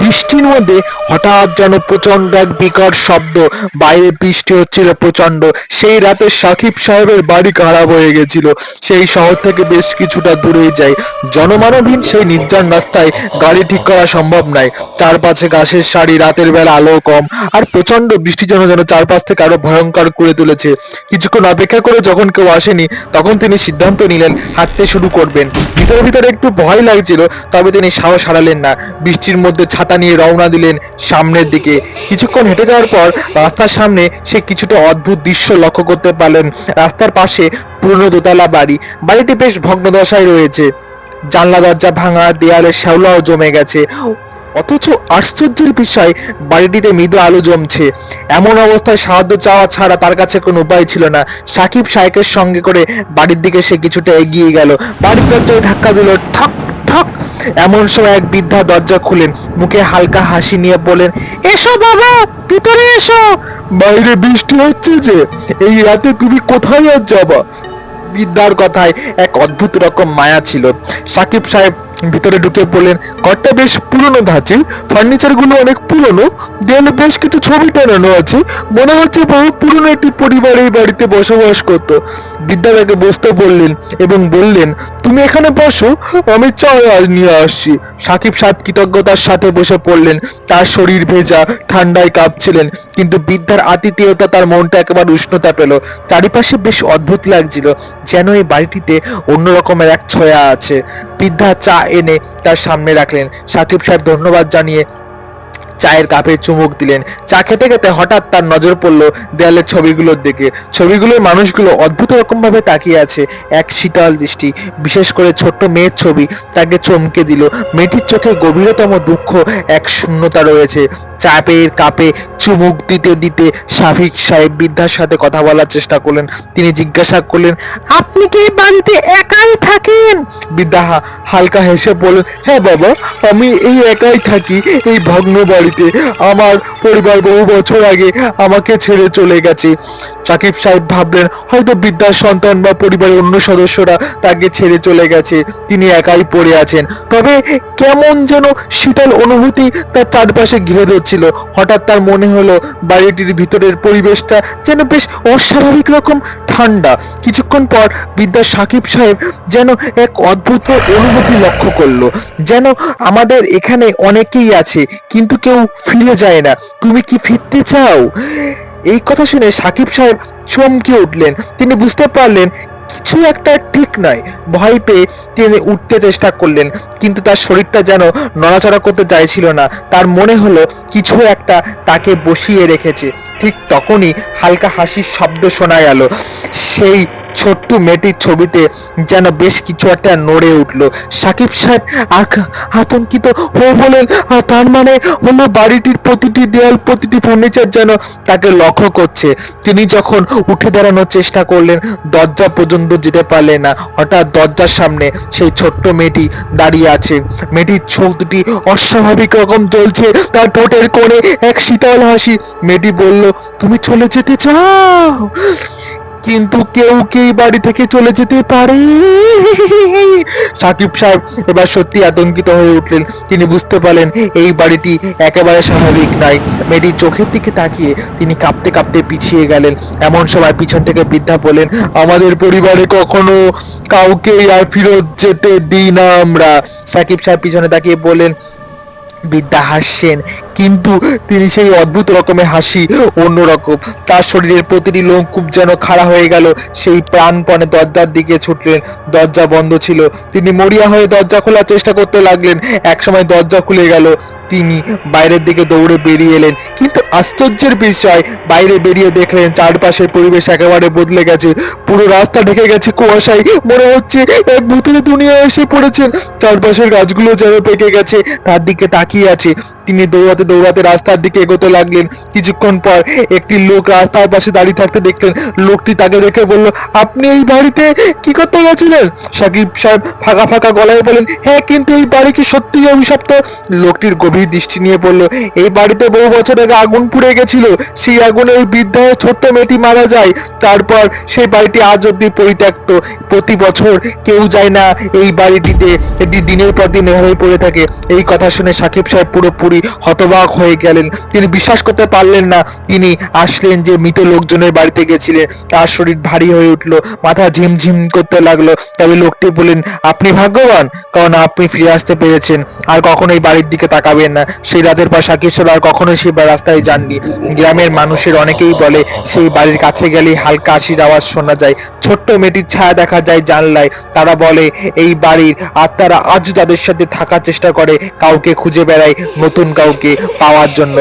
বৃষ্টির মধ্যে হঠাৎ যেন প্রচণ্ড এক বিকট শব্দ। বাইরে বৃষ্টি হচ্ছিল প্রচণ্ড সেই রাতে সাকিব সাহেবের বাড়ি খারাপ হয়ে গেছিল। সেই শহর থেকে বেশ কিছুটা দূরেই যায়। জনমানবহীন সেই নির্জন রাস্তায় গাড়ি ঠিক করা সম্ভব নয়। চারপাশে গাছের সারি, রাতের বেলা আলো কম, আর প্রচণ্ড বৃষ্টি যেন যেন চারপাশ থেকে আরও ভয়ঙ্কর করে তুলেছে। কিছুক্ষণ অপেক্ষা করে যখন কেউ আসেনি, তখন তিনি সিদ্ধান্ত নিলেন, হাঁটতে শুরু করবেন। ভিতরে ভিতরে একটু ভয় লাগছিল, তবে তিনি সাহস হারালেন না। বৃষ্টির মধ্যে ছাতা নিয়ে রওনা দিলেন সামনের দিকে। কিছুক্ষণ হেঁটে যাওয়ার পর রাস্তার সামনে সে কিছুটা অদ্ভুত দৃশ্য লক্ষ্য করতে পারলেন। রাস্তার পাশে পুরনো দোতলা বাড়ি। বাড়িটি বেশ ভগ্নদশায় রয়েছে। জানলা, দরজা ভাঙা, দেয়ালে শ্যাওলাও জমে গেছে। অথচ আশ্চর্যের বিষয়, বাড়িটিতে মৃদু আলো জমছে। এমন অবস্থায় সাহায্য চাওয়া ছাড়া তার কাছে কোনো উপায় ছিল না। সাকিব সাইকের সঙ্গে করে বাড়ির দিকে সে কিছুটা এগিয়ে গেল। বাড়ির দরজায় ধাক্কা দিল, ঠক! ঠক এমন সময় এক বৃদ্ধা দরজা খুলেন। মুখে হালকা হাসি নিয়ে বলেন এসো বাবা ভিতরে এসো। বাইরে বৃষ্টি হচ্ছে যে এই রাতে তুমি কোথায় আর যাবা? বিদ্যার কথায় এক অদ্ভুত রকম মায়া ছিল। সাকিব সাহেব ভিতরে ঢুকে পড়লেন। ঘরটা বেশ পুরনো ধাঁচের ফার্নিচারগুলো অনেক পুরনো, দেয়ালে বেশ কিছু ছবি টানানো আছে। মনে হচ্ছে বহু পুরনো একটি পরিবার এই বাড়িতে বসবাস করত। বিদ্যা তাকে বসতে বললেন এবং বললেন, তুমি এখানে বসো, আমি চা আজ নিয়ে আসছি। সাকিব সাহেব কৃতজ্ঞতার সাথে বসে পড়লেন। তার শরীর ভেজা, ঠান্ডায় কাঁপছিলেন, কিন্তু বিদ্যার আতিথেয়তা তার মনটা একেবারে উষ্ণতা পেল। চারিপাশে বেশ অদ্ভুত লাগছিল, যেন এই বাড়িটিতে অন্য রকমের এক ছয়া আছে। বৃদ্ধা চা এনে তার সামনে রাখলেন। সাকিব সাহেব ধন্যবাদ জানিয়ে চায়ের কাপে চুমুক দিলেন। চা খেতে খেতে হঠাৎ তার নজর পড়ল দেয়ালের ছবিগুলোর দিকে। ছবিগুলোর মানুষগুলো অদ্ভুত রকম ভাবে তাকিয়ে আছে, এক শীতল দৃষ্টি, বিশেষ করে ছোট্ট মেয়ের ছবি। তাকে চমকে দিল। মেয়েটির চোখে গভীরতম দুঃখ, এক শূন্যতা রয়েছে। চাপের কাপে চুমুক দিতে দিতে সাফিক সাহেব বৃদ্ধার সাথে কথা বলার চেষ্টা করলেন। তিনি জিজ্ঞাসা করলেন, আপনি কি বাড়িতে একাই থাকেন? বৃদ্ধা হালকা হেসে বললেন হ্যাঁ বাবা, আমি এই একাই থাকি এই ভগ্ন বাড়িতে। আমার পরিবার বহু বছর আগে আমাকে ছেড়ে চলে গেছে। সাকিব সাহেব ভাবলেন, হয়তো বৃদ্ধার সন্তান বা পরিবারের অন্য সদস্যরা তাকে ছেড়ে চলে গেছে। তিনি একাই পড়ে আছেন। তবে কেমন যেন শীতল অনুভূতি তার চারপাশে ঘিরে ধরছিল হঠাৎ তার মনে হলো বাড়িটির ভিতরের পরিবেশটা যেন বেশ অস্বাভাবিক রকম ঠান্ডা। কিছুক্ষণ পর বিদ্যা সাকিব সাহেব যেন এক অদ্ভুত অনুভূতি লক্ষ্য করল, যেন আমাদের এখানে অনেকেই আছে, কিন্তু কেউ ফিরে যায় না। তুমি কি ফিরতে চাও? এই কথা শুনে সাকিব সাহেব চমকে উঠলেন। তিনি বুঝতে পারলেন কিছু একটা ঠিক নয়। ভয় পেয়ে তিনি উঠতে চেষ্টা করলেন, কিন্তু তার শরীরটা যেন নড়াচড়া করতে চাইছিল না। তার মনে হলো কিছু একটা তাকে বসিয়ে রেখেছে। ঠিক তখনই হালকা হাসির শব্দ শোনা গেল। সেই ছোট্ট মেয়েটির ছবিতে যেন বেশ কিছু একটা নড়ে উঠল। সাকিব সাহেব আতঙ্কিত হয়ে বলেন "আ, তার মানে অন্য বাড়িটির প্রতিটি দেয়াল প্রতিটি ফার্নিচার যেন তাকে লক্ষ্য করছে। তিনি যখন উঠে দাঁড়ানোর চেষ্টা করলেন দরজা পর্যন্ত যেতে পারলেন না। হঠাৎ দরজার সামনে সেই ছোট্ট মেয়েটি দাঁড়িয়ে আছে। মেয়েটির চোখ দুটি অস্বাভাবিক রকম জ্বলছে। তার ঠোঁটের কোণে এক শীতল হাসি। মেয়েটি বলল তুমি চলে যেতে চাও? কিন্তু কেউ কি বাড়ি থেকে চলে যেতে পারে? সাকিব সাহেব এবার সত্যি আতঙ্কিত হয়ে উঠলেন। তিনি বুঝতে পারলেন এই বাড়িটি একেবারে স্বাভাবিক নয়। মেয়েটির চোখের দিকে তাকিয়ে তিনি কাঁপতে কাঁপতে পিছিয়ে গেলেন। এমন সময় পিছন থেকে বৃদ্ধা বলেন আমাদের পরিবারে কখনো কাউকে আর ফিরত যেতে দিই না আমরা। সাকিব সাহেব পিছনে তাকিয়ে বলেন বিদ্যা হাসছেন কিন্তু তিনি সেই অদ্ভুত রকমের হাসি অন্যরকম তার শরীরের প্রতিটি লোমকূপ যেন খাড়া হয়ে গেল। সেই প্রাণপণে দরজার দিকে ছুটলেন। দরজা বন্ধ ছিল। তিনি মরিয়া হয়ে দরজা খোলার চেষ্টা করতে লাগলেন। একসময় দরজা খুলে গেল। তিনি বাইরের দিকে দৌড়ে বেরিয়ে এলেন। কিন্তু আশ্চর্যের বিষয়, বাইরে বেরিয়ে দেখলেন চারপাশের পরিবেশ একেবারে বদলে গেছে। পুরো রাস্তা ঢেকে গেছে কুয়াশায়। মনে হচ্ছে এক ভূতের দুনিয়া এসে পড়েছেন চারপাশের গাছগুলো যেন পেকে গেছে, তার দিকে তাকিয়ে আছে। তিনি দৌড়াতে দৌড়াতে রাস্তার দিকে এগোতে লাগলেন। কিছুক্ষণ পর একটি লোক রাস্তার পাশে দাঁড়িয়ে থাকতে দেখলেন, লোকটি তাকে দেখে বলল, আপনি এই বাড়িতে কি করতে গেছিলেন? সাকিব সাহেব ফাঁকা ফাঁকা গলায় বলেন হ্যাঁ কিন্তু এই বাড়ি কি সত্যিই অভিশপ্ত? লোকটির গভীর দৃষ্টি নিয়ে বলল, এই বাড়িতে বহু বছর আগে আগুন পুড়ে গেছিল। সেই আগুনে ওই বৃদ্ধা ছোট্ট মেয়েটি মারা যায়। তারপর সেই বাড়িটি আজ অব্দি পরিত্যক্ত। প্রতি বছর কেউ যায় না এই বাড়িটিতে। এটি দিনের পর দিন এভাবে পড়ে থাকে। এই কথা শুনে সাকিব সাহেব পুরোপুরি হতবাক হয়ে গেলেন। তিনি বিশ্বাস করতে পারলেন না। তিনি আসলেন যে মৃত লোকজনের বাড়িতে গেছিলেন। তার শরীর ভারী হয়ে উঠল। মাথা ঝিমঝিম করতে লাগল। তবে লোকটি বললেন, আপনি ভাগ্যবান, কারণ আপনি ফিরে আসতে পেরেছেন। আর কখনোই বাড়ির দিকে তাকাবেন না। সেই রাতের পর সাকিব সাহেব আর কখনোই সেই রাস্তায় যাননি। গ্রামের মানুষের অনেকেই বলে, সেই বাড়ির কাছে গেলেই হালকা হাসির আওয়াজ শোনা যায়। ছোট্ট মেয়েটির ছায়া দেখা যায় জানলায়। তারা বলে, এই বাড়ির আত্মারা আজও তাদের সাথে থাকার চেষ্টা করে। কাউকে খুঁজে বেড়ায় নতুন কাউকে। পাওয়ার জন্য।